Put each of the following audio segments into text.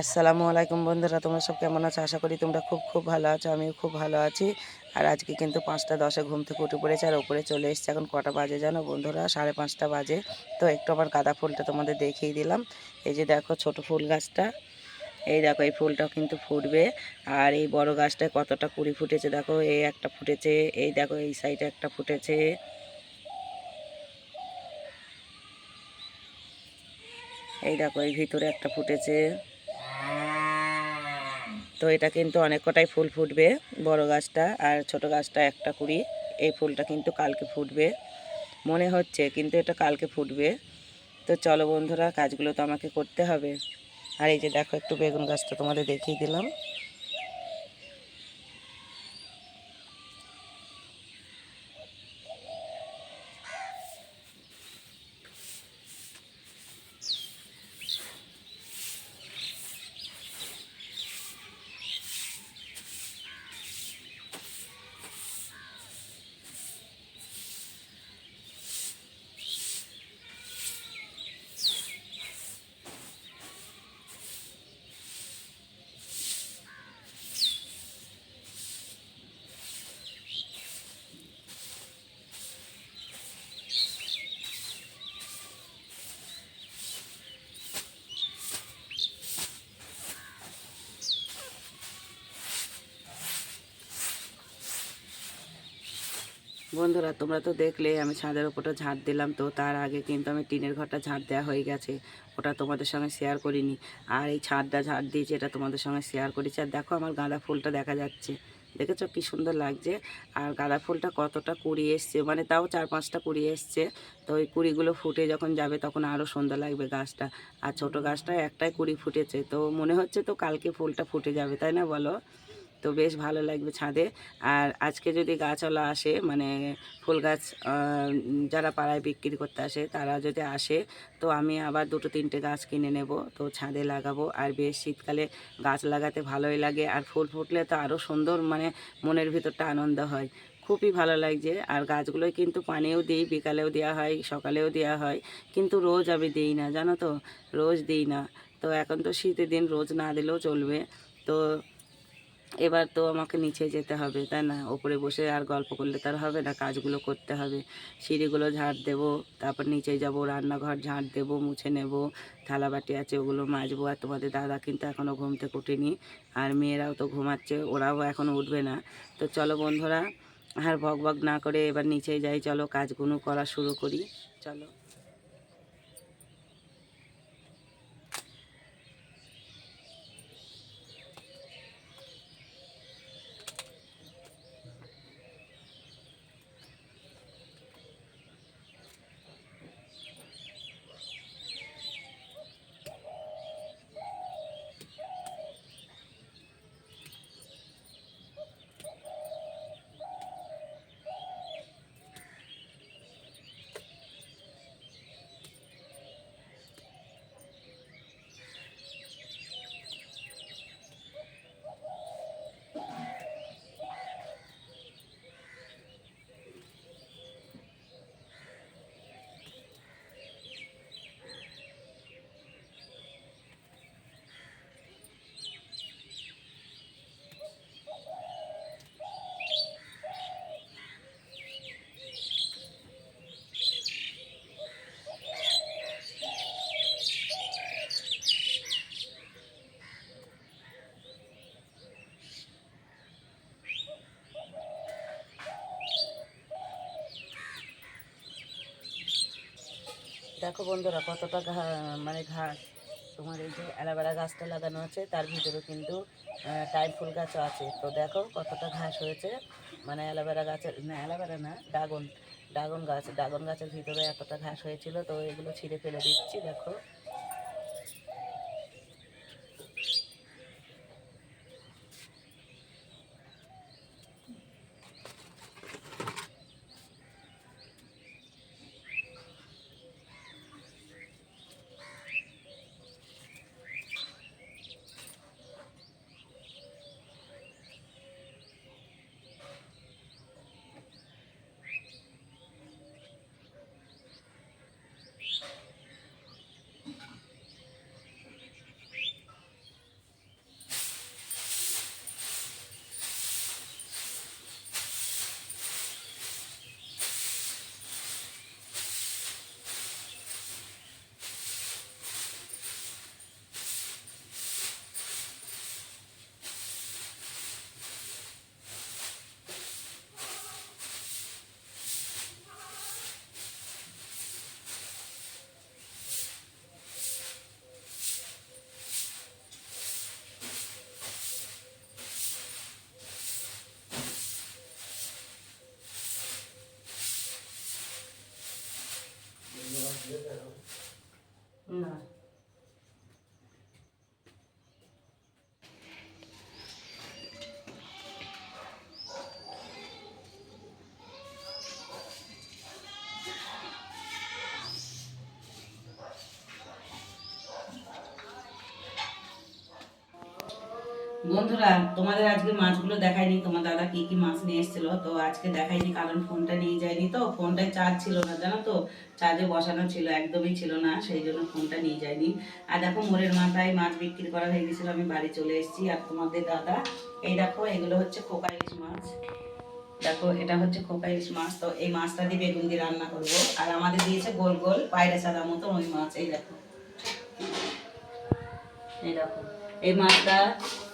আসসালামু আলাইকুম বন্ধুরা, তোমরা সব কেমন আছো? আশা করি তোমরা খুব খুব ভালো আছো, আমিও খুব ভালো আছি। আর আজকে কিন্তু পাঁচটা দশে ঘুম থেকে উঠে পড়েছে আর ওপরে চলে এসছে। এখন কটা বাজে জানো বন্ধুরা? সাড়ে পাঁচটা বাজে। তো একটু আমার গাঁদা ফুলটা তোমাদের দেখিয়ে দিলাম। এই যে দেখো ছোট ফুল গাছটা। এই দেখো, এই ফুলটাও কিন্তু ফুটবে। আর এই বড় গাছটায় কতটা কুড়ি ফুটেছে দেখো? এই একটা ফুটেছে, এই দেখো, এই সাইডে একটা ফুটেছে। এই দেখো, এই ভিতরে একটা ফুটেছে। তো এটা কিন্তু অনেক কটাই ফুল ফুটবে, বড় গাছটা আর ছোট গাছটা একটা কুড়ি। এই ফুলটা কিন্তু কালকে ফুটবে, মনে হচ্ছে কিন্তু এটা কালকে ফুটবে। তো চলো বন্ধুরা, কাজগুলো তো আমাকে করতে হবে। আর এই যে দেখো, একটু বেগুন গাছটা তোমাদের দেখিয়ে দিলাম। বন্ধুরা, তোমরা তো দেখলে আমি ছাদের ওপরটা ঝাঁট দিলাম তো, তার আগে কিন্তু আমি টিনের ঘরটা ঝাঁট দেওয়া হয়ে গেছে। ওটা তোমাদের সঙ্গে শেয়ার করিনি। আর এই ছাদটা ঝাঁট দিয়েছি এটা তোমাদের সঙ্গে শেয়ার করেছি, আর দেখো আমার গাঁদা ফুলটা দেখা যাচ্ছে। দেখেছ কি সুন্দর লাগছে? আর গাঁদা ফুলটা কতটা কুড়ি এসছে মানে তাও চার পাঁচটা কুড়ি এসছে। তো ওই কুড়িগুলো ফুটে যখন যাবে তখন আরও সুন্দর লাগবে গাছটা। আর ছোট গাছটা একটাই কুড়ি ফুটেছে, তো মনে হচ্ছে তো কালকে ফুলটা ফুটে যাবে, তাই না বলো? তো বেশ ভালো লাগবে ছাদে। আর আজকে যদি গাছওয়ালা আসে মানে ফুল গাছ যারা পাড়ায় বিক্রি করতে আসে, তারা যদি আসে, তো আমি আবার দুটো তিনটে গাছ কিনে নেব, তো ছাদে লাগাবো। আর বেশ শীতকালে গাছ লাগাতে ভালোই লাগে, আর ফুল ফুটলে তো আরও সুন্দর মানে মনের ভিতরটা আনন্দ হয়। খুবই ভালো লাগছে, আর গাছগুলোই কিন্তু পানিও দিই, বিকালেও দেওয়া হয়, সকালেও দেওয়া হয়, কিন্তু রোজ আমি দিই না, জানো তো? রোজ দিই না। তো এখন তো শীতের দিন, রোজ না দিলেও চলবে। তো এবার তো আমাকে নিচে যেতে হবে, তাই না? ওপরে বসে আর গল্প করলে তার হবে না, কাজগুলো করতে হবে। সিঁড়িগুলো ঝাড় দেবো, তারপর নিচে যাব, রান্নাঘর ঝাড় দেবো, মুছে নেব, থালা বাটি আছে ওগুলো মাজবো। আর তোমাদের দাদা কিন্তু এখনও ঘুম থেকে আর মেয়েরাও তো ঘুমাচ্ছে, ওরাও এখনও উঠবে না। তো চলো বন্ধুরা, আর ভগ ভগ না করে এবার নিচে যাই, চলো কাজগুলো করা শুরু করি, চলো। দেখো বন্ধুরা কতটা মানে ঘাস তোমার এই যে অ্যালোভেরা গাছটা লাগানো আছে, তার ভিতরে কিন্তু টাইম ফুল গাছও আছে। তো দেখো কতটা ঘাস হয়েছে মানে অ্যালোভেরা গাছের, না, অ্যালোভেরা না ডাগন ড্রাগন গাছ, ড্রাগন গাছের ভিতরে এতটা ঘাস হয়েছিল, তো এগুলো ছিঁড়ে ফেলে দিচ্ছি, দেখো। বন্ধুরা, তোমাদের আজকে মাছগুলো দেখাইনি, তোমার দাদা কি কি মাছ নিয়ে এসেছিল, তো আজকে দেখাইনি, কারণ ফোনটা নিয়ে যায়নি তো, ফোনটায় চার্জ ছিল না, জানো তো? চার্জে বসানো ছিল, একদমই ছিল না, সেই জন্য ফোনটা নিয়ে যায়নি আর দেখো মোড়ের মাথায় মাছ বিক্রি করা হয়ে গেছিল, আমি বাড়ি চলে এসেছি, আর তোমাদের দাদা, এই দেখো, এগুলো হচ্ছে খোকা ইলিশ মাছ। দেখো, এটা হচ্ছে খোকা ইলিশ মাছ, তো এই মাছটা দিয়ে বেগুন দিয়ে রান্না করব। আর আমাদের দিয়েছে গোল গোল পায়রা সাদা মতো ওই মাছ, এই দেখো। এই দেখো, এই মাছটা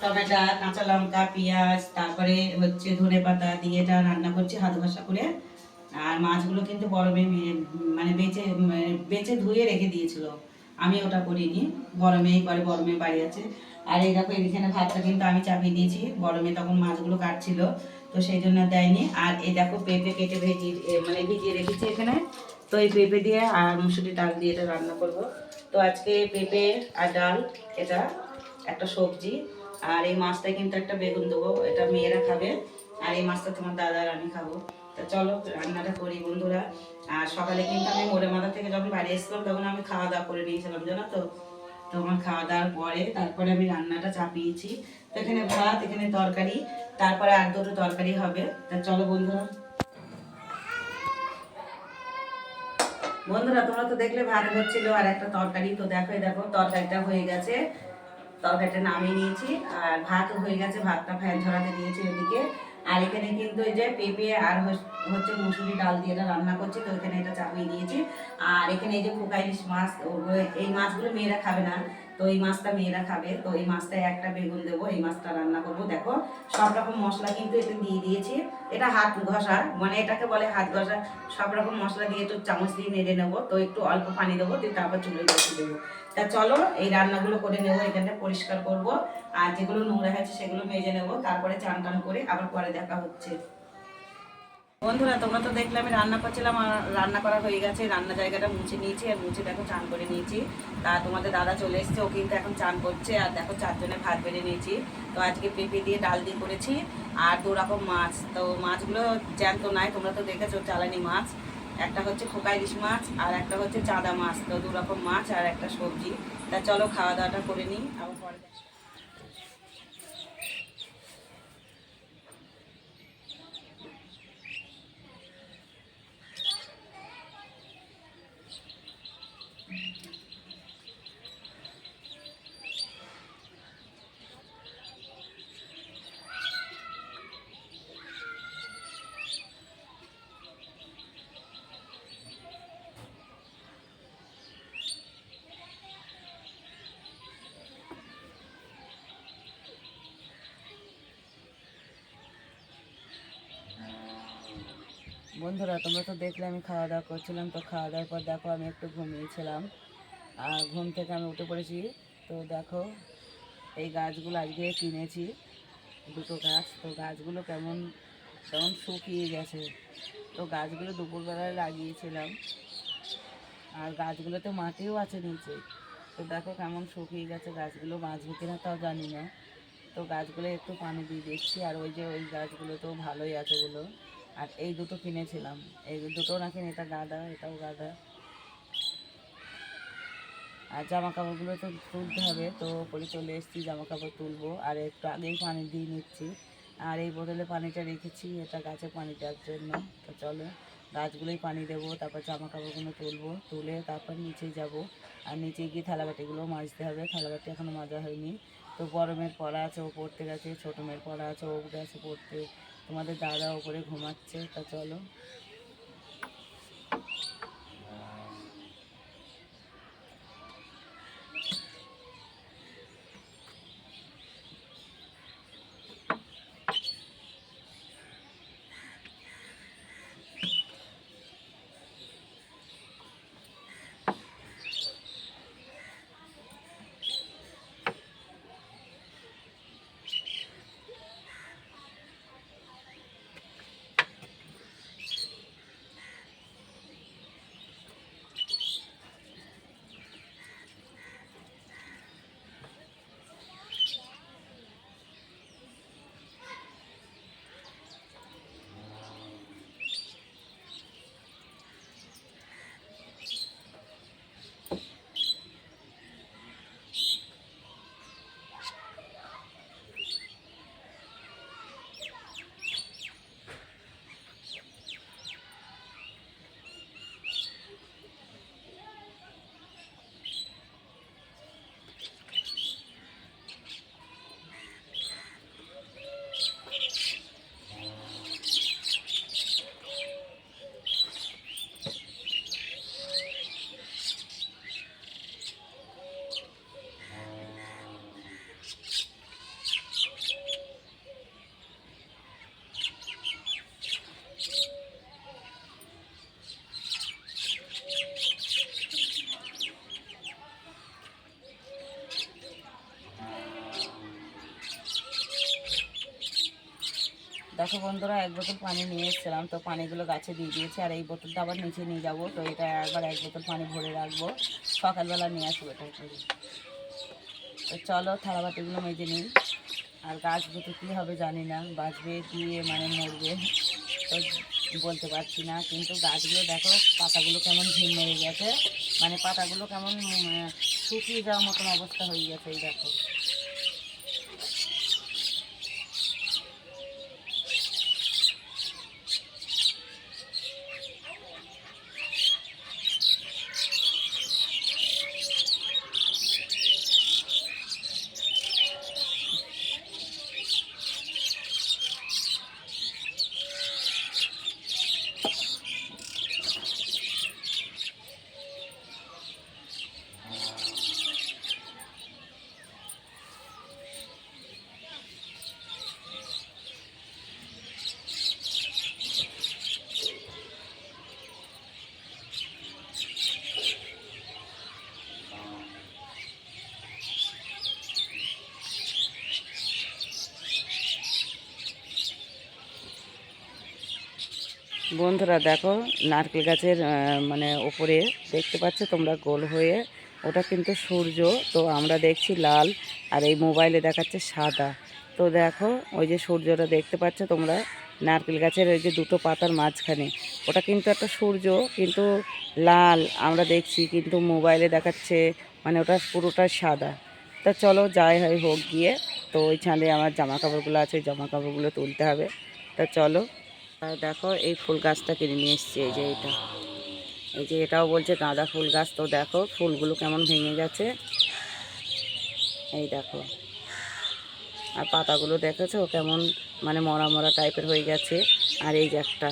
টমেটো কাঁচা লঙ্কা, পেঁয়াজ, তারপরে হচ্ছে ধনে পাতা দিয়ে এটা রান্না করছি, হাত ঘষা করে। আর মাছগুলো কিন্তু গরমে মানে বেঁচে মানে বেঁচে ধুয়ে রেখে দিয়েছিল। আমি ওটা করিনি গরমেই করে গরমে বাড়ি আছে। আর এই দেখো এখানে ভাতটা কিন্তু আমি চাপিয়ে দিয়েছি, গরমে তখন মাছগুলো কাটছিল, তো সেই জন্য দেয়নি। আর এই দেখো, পেঁপে কেটে ভেজিয়ে মানে ভিজিয়ে রেখেছি এখানে। তো এই পেঁপে দিয়ে আর মুসুরি ডাল দিয়ে এটা রান্না করব। তো আজকে পেঁপে আর ডাল, এটা একটা সবজি। আর এই মাছটায় কিন্তু একটা বেগুন দেবো, এটা মেয়েরা খাবে। আর এই মাছটা তোমার দাদা আর আমি খাব। তা চলো, রান্নাটা করি বন্ধুরা। আর সকালে কিন্তু আমি মোড়ে মাথা থেকে যখন বাড়ি এসেছিলাম, তখন আমি খাওয়া দাওয়া করে নিয়েছিলাম, জানো তো? তো আমার খাওয়া দাওয়ার পরে তারপরে আমি রান্নাটা চাপিয়েছি। তো এখানে ভাত, এখানে তরকারি, তারপরে আর দুটো তরকারি হবে। তা চলো বন্ধুরা। বন্ধুরা, তোমরা তো দেখলে ভাত হচ্ছিল আর একটা তরকারি। তো দেখো দেখো, তরকারিটা হয়ে গেছে। তরকারিটা নামিয়ে নিয়েছি। আর ভাত হয়ে গেছে, ভাতটা ফ্যান ঝরাতে দিয়েছি ওদিকে আর এখানে কিন্তু এই যে পেঁপে আর হচ্ছে মুসুরি ডাল দিয়ে এটা রান্না করছি, তো এখানে এটা চাপিয়ে দিয়েছি আর এখানে এই যে পোকা ইলিশ মাছ এই মাছগুলো মেয়েরা খাবে না, তো এই মাছটা মেয়েরা খাবে। তো এই মাছটায় একটা বেগুন দেবো, এই মাছটা রান্না করব। দেখো, সব রকম মশলা কিন্তু এতে দিয়ে দিয়েছি। এটা হাত ঘষা মানে এটাকে বলে হাত ঘষা। সব রকম মশলা দিয়ে একটু চামচ দিয়ে নেড়ে নেব, তো একটু অল্প পানি দেবো, দিয়ে তারপর চুলে দেবো। তা চলো এই রান্নাগুলো করে নেব, এখানটা পরিষ্কার করব। আর যেগুলো নোংরা হয়েছে সেগুলো মেজে নেব, তারপরে চান টান করে আবার পরে দেখা হচ্ছে। বন্ধুরা, তোমরা তো দেখলে আমি রান্না করছিলাম, আর রান্না করা হয়ে গেছে। রান্না জায়গাটা মুছে নিয়েছি, আর মুছে দেখো চান করে নিয়েছি। তা তোমাদের দাদা চলে এসছে, ও কিন্তু এখন চান করছে, আর দেখো চারজনে ভাত বেড়ে নিয়েছি। তো আজকে পেঁপে দিয়ে ডাল দিয়ে করেছি, আর দু রকম মাছ। তো মাছগুলো জ্যান্ত নাই, তোমরা তো দেখেছ, চালানি মাছ। একটা হচ্ছে খোকা ইলিশ মাছ আর একটা হচ্ছে চাঁদা মাছ, তো দু রকম মাছ আর একটা সবজি। তা চলো খাওয়া দাওয়াটা করে নিই আবার পরে দেখা- বন্ধুরা, তোমরা তো দেখলে আমি খাওয়া দাওয়া করছিলাম, তো খাওয়া দাওয়ার পর দেখো আমি একটু ঘুমিয়েছিলাম। আর ঘুম থেকে আমি উঠে পড়েছি। তো দেখো, এই গাছগুলো আজকে কিনেছি, দুটো গাছ। তো গাছগুলো কেমন কেমন শুকিয়ে গেছে। তো গাছগুলো দুপুরবেলায় লাগিয়েছিলাম। আর গাছগুলোতে মাটিও আছে নিচে। তো দেখো কেমন শুকিয়ে গেছে গাছগুলো, বাঁচবে কিনা তাও জানি না। তো গাছগুলো একটু পানি দিয়ে দিচ্ছি, আর ওই যে ওই গাছগুলো তো ভালোই আছে ওগুলো আর এই দুটো কিনেছিলাম। এই দুটো নাকি এটা গাদা, এটাও গাদা। আর জামা কাপড়গুলো তো তুলতে হবে, তো পরে চলে এসেছি জামা কাপড় তুলবো। আর একটু আগেই পানি দিয়ে নিচ্ছি। আর এই বোতলে পানিটা রেখেছি, এটা গাছে পানি দেওয়ার জন্য। তো চলো, গাছগুলোই পানি দেবো, তারপর জামা কাপড়গুলো তুলবো। তুলে তারপর নিচে যাব। আর নিচে গিয়ে থালাবাটিগুলো মাজতে হবে। থালাবাটি এখনও মাজা হয়নি। তো মেয়ের পড়া আছে, ও পড়তে গেছে, ছোটো মেয়ের পড়া আছে, ও গেছে পড়তে। তোমাদের দাদা ওপরে ঘুমাচ্ছে তা চলো। দেখো বন্ধুরা, এক বোতল পানি নিয়ে এসেছিলাম। তো পানিগুলো গাছে দিয়ে দিয়েছি আর এই বোতলটা আবার নিচে নিয়ে যাব। তো এটা একবার এক বোতল পানি ভরে রাখব। সকালবেলা নিয়ে আসব এটা করে তো চলো, থালাবাটিগুলো মেজে নিই। আর গাছ বুতে কী হবে জানি না। বাঁচবে দিয়ে মানে মরবে, তো বলতে পারছি না। কিন্তু গাছগুলো দেখো, পাতাগুলো কেমন ঝিম হয়ে গেছে। মানে পাতাগুলো কেমন শুকিয়ে যাওয়ার মতন অবস্থা হয়ে গেছে, এই দেখো। বন্ধুরা দেখো, নারকেল গাছের মানে ওপরে দেখতে পাচ্ছ তোমরা গোল হয়ে, ওটা কিন্তু সূর্য, তো আমরা দেখছি লাল আর এই মোবাইলে দেখাচ্ছে সাদা। তো দেখো, ওই যে সূর্যটা দেখতে পাচ্ছ তোমরা, নারকেল গাছের ওই যে দুটো পাতার মাঝখানে। ওটা কিন্তু একটা সূর্য, কিন্তু লাল, আমরা দেখছি, কিন্তু মোবাইলে দেখাচ্ছে মানে ওটা পুরোটা সাদা। তা চলো, যাই হয় হোক গিয়ে, তো ওই ছাদে আমার জামা কাপড়গুলো আছে, ওই জামা কাপড়গুলো তুলতে হবে। তা চলো। দেখো এই ফুল গাছটা কিনে নিয়ে এসছি, এই যে এটা। এই যে এটাও বলছে গাঁদা ফুল গাছ। তো দেখো ফুলগুলো কেমন ভেঙে গেছে। এই দেখো। আর পাতাগুলো দেখেছ কেমন মানে মরা মরা টাইপের হয়ে গেছে। আর এই যে একটা,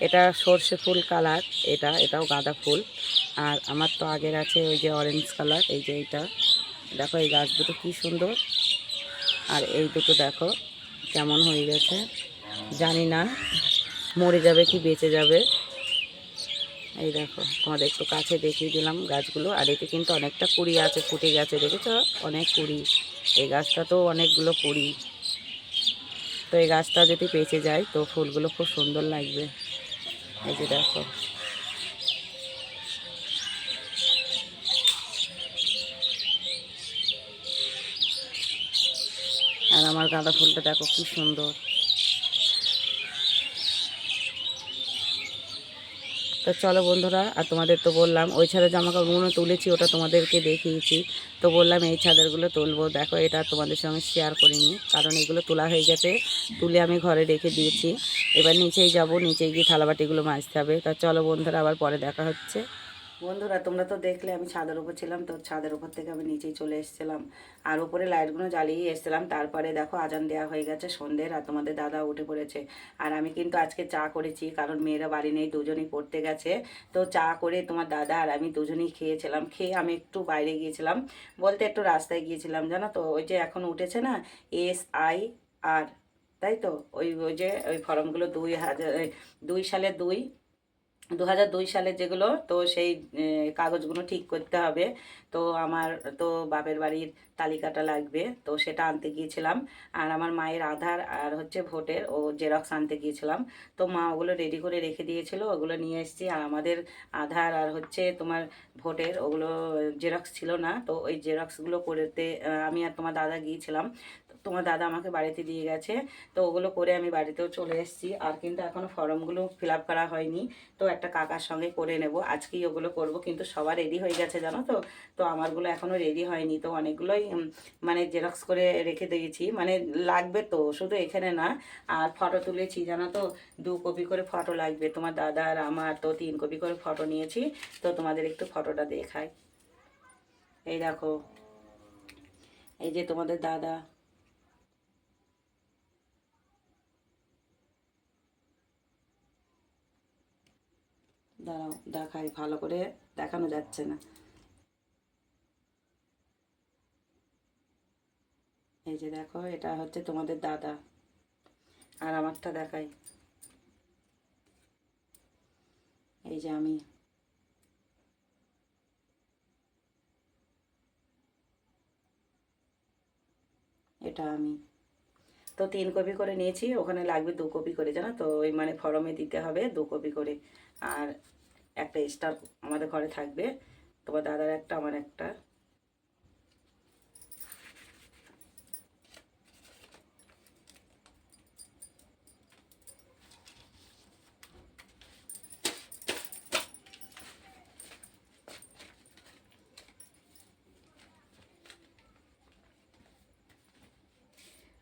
এটা সর্ষে ফুল কালার, এটা, এটাও গাঁদা ফুল। আর আমার তো আগের আছে ওই যে অরেঞ্জ কালার এই যে এইটা। দেখো এই গাছ দুটো কী সুন্দর। আর এই দুটো দেখো কেমন হয়ে গেছে। জানি না। মরে যাবে কি বেঁচে যাবে? এই দেখো, তোমাদের একটু কাছে দেখিয়ে দিলাম গাছগুলো। আর এতে কিন্তু অনেকটা কুড়ি আছে, ফুটে গেছে, দেখেছ? অনেক কুড়ি। এই গাছটা তো অনেকগুলো কুড়ি। তো এই গাছটা যদি বেঁচে যায়, তো ফুলগুলো খুব সুন্দর লাগবে। এই যে দেখো। আর আমার গাঁদা ফুলটা দেখো কি সুন্দর। তো চলো বন্ধুরা, আর তোমাদের তো বললাম, ওই ছাদের জামা কাপড়গুলো তুলেছি, ওটা তোমাদেরকে দেখিয়েছি। তো বললাম এই ছাদেরগুলো তুলবো। দেখো, এটা তোমাদের সঙ্গে শেয়ার করিনি, কারণ এগুলো তোলা হয়ে গেছে, তুলে আমি ঘরে রেখে দিয়েছি। এবার নিচেই যাব নিচে গিয়ে থালাবাটিগুলো মাজতে হবে। তা চলো বন্ধুরা, আবার পরে দেখা হচ্ছে। বন্ধুরা, তোমরা তো দেখলে আমি ছাদের উপর ছিলাম, তো ছাদের উপর থেকে আমি নিচেই চলে এসেছিলাম। আর উপরে লাইটগুলো জ্বালিয়ে এসেছিলাম। তারপরে দেখো আজান দেওয়া হয়ে গেছে সন্ধ্যের আর তোমাদের দাদা উঠে পড়েছে। আর আমি কিন্তু আজকে চা করেছি, কারণ মেয়েরা বাড়ি নেই, দুজনেই পড়তে গেছে। তো চা করে তোমার দাদা আর আমি দুজনেই খেয়েছিলাম। খেয়ে আমি একটু বাইরে গিয়েছিলাম। বলতে একটু রাস্তায় গিয়েছিলাম, জানো তো? ওই যে এখন উঠেছে না, এস আই আর, তাই তো? ওই ওই যে, ওই ফর্মগুলো দুই হাজার, দুই সালে দুই দু সালের যেগুলো, তো সেই কাগজগুলো ঠিক করতে হবে। তো আমার, তো বাপের বাড়ির তালিকাটা লাগবে, তো সেটা আনতে গিয়েছিলাম। আর আমার মায়ের আধার আর হচ্ছে ভোটের ও জেরক্স আনতে গিয়েছিলাম। তো মা ওগুলো রেডি করে রেখে দিয়েছিল, ওগুলো নিয়ে এসেছি। আর আমাদের আধার আর হচ্ছে তোমার ভোটের ওগুলো জেরক্স ছিল না, তো ওই জেরক্সগুলো করতে আমি আর তোমার দাদা গিয়েছিলাম। তোমার দাদা আমাকে বাড়িতে দিয়ে গেছে, তো ওগুলো করে আমি বাড়িতেও চলে এসেছি। আর কিন্তু এখনও ফর্মগুলো ফিল করা হয়নি, তো একটা কাকার সঙ্গে করে নেব। আজকেই ওগুলো করব, কিন্তু সবার রেডি হয়ে গেছে, জানো তো? তো আমারগুলো এখনও রেডি হয়নি, তো অনেকগুলোই মানে জেরক্স করে রেখে দিয়েছি। মানে লাগবে তো, শুধু এখানে না, আর ফটো তুলেছি, জানো তো? দু কপি করে ফটো লাগবে। তোমার দাদা আর আমার, তো তিন কপি করে ফটো নিয়েছি, তো তোমাদের একটু ফটোটা দেখাই। এই দেখো, এই যে তোমাদের দাদা দাঁড়াও, দেখাই, ভালো করে দেখানো যাচ্ছে না। এই যে দেখো, এটা হচ্ছে তোমাদের দাদা। আর আমারটা দেখাই। এই যে আমি। এটা আমি। তো তিন কপি করে নিয়েছি, ওখানে লাগবে দু কপি করে, জানো তো? ওই মানে ফরমে দিতে হবে দু কপি করে। আর একটা স্টার আমাদের ঘরে থাকবে। তোমার দাদার একটা, আমার একটা।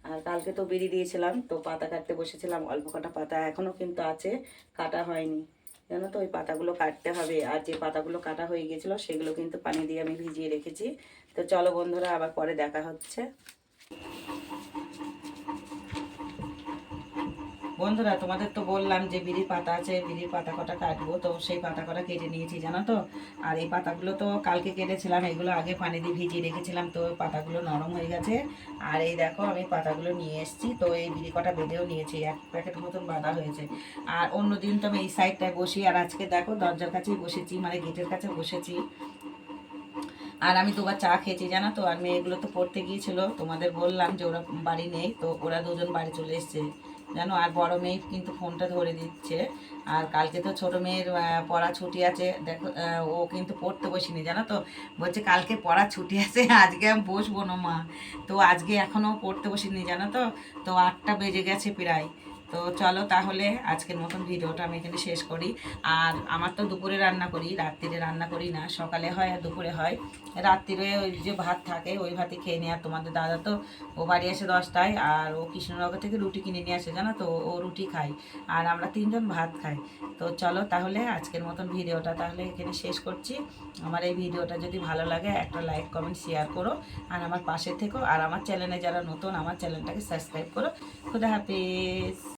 আর কালকে তো বেরিয়ে দিয়েছিলাম, তো পাতা কাটতে বসেছিলাম, অল্প কটা পাতা এখনও কিন্তু আছে, কাটা হয়নি। জানো তো, ওই পাতাগুলো কাটতে হবে। আর যে পাতাগুলো কাটা হয়ে গেছিল, সেগুলো কিন্তু পানি দিয়ে আমি ভিজিয়ে রেখেছি। তো চলো বন্ধুরা, আবার পরে দেখা হচ্ছে। বন্ধুরা, তোমাদের তো বললাম যে বিড়ির পাতা আছে, বিড়ির পাতা কটা কাটবো, তো সেই পাতা কটা কেটে নিয়েছি, জানো তো? আর এই পাতাগুলো তো কালকে কেটেছিলাম, এগুলো আগে পানি দিয়ে ভিজিয়ে রেখেছিলাম, তো পাতাগুলো নরম হয়ে গেছে। আর এই দেখো, আমি পাতাগুলো নিয়ে এসেছি, তো এই বিড়ি কটা বেঁধেও নিয়েছি, এক প্যাকেট মতন বাঁধা হয়েছে। আর অন্য দিন তো আমি এই সাইডটায় বসি, আর আজকে দেখো, দরজার কাছেই বসেছি মানে গেটের কাছে বসেছি। আর আমি দুবার চা খেয়েছি, জানো তো? আর মেয়েগুলো তো পড়তে গিয়েছিল, তোমাদের বললাম যে ওরা বাড়ি নেই, তো ওরা দুজন বাড়ি চলে এসছে। জানো আর বড় মেয়ে কিন্তু ফোনটা ধরে দিচ্ছে। আর কালকে তো ছোট মেয়ের পড়া ছুটি আছে। দেখো ও কিন্তু পড়তে বসিনি, জানো তো? বলছে কালকে পড়া ছুটি আছে, আজকে আমি বসবো না মা। তো আজকে এখনও পড়তে বসিনি, জানো তো? তো আটটা বেজে গেছে প্রায়। তো চলো তাহলে আজকের মতন ভিডিওটা আমি এখানে শেষ করি। আর আমার তো দুপুরে রান্না করি, রাত্রিরে রান্না করি না, সকালে হয় আর দুপুরে হয়। রাত্রিরে ওই যে ভাত থাকে, ওই ভাতই খেয়ে নিই। আর তোমাদের দাদা তো, ও বাড়ি আসে দশটায়, আর ও কৃষ্ণনগর থেকে রুটি কিনে নিয়ে আসে, জানো তো? ও রুটি খায়, আর আমরা তিনজন ভাত খাই। তো চলো তাহলে আজকের মতন ভিডিওটা তাহলে এখানে শেষ করছি। আমার এই ভিডিওটা যদি ভালো লাগে, একটা লাইক, কমেন্ট, শেয়ার করো। আর আমার পাশে থেকো। আর আমার চ্যানেলে যারা নতুন, আমার চ্যানেলটাকে সাবস্ক্রাইব করো। খুদা হাফিজ।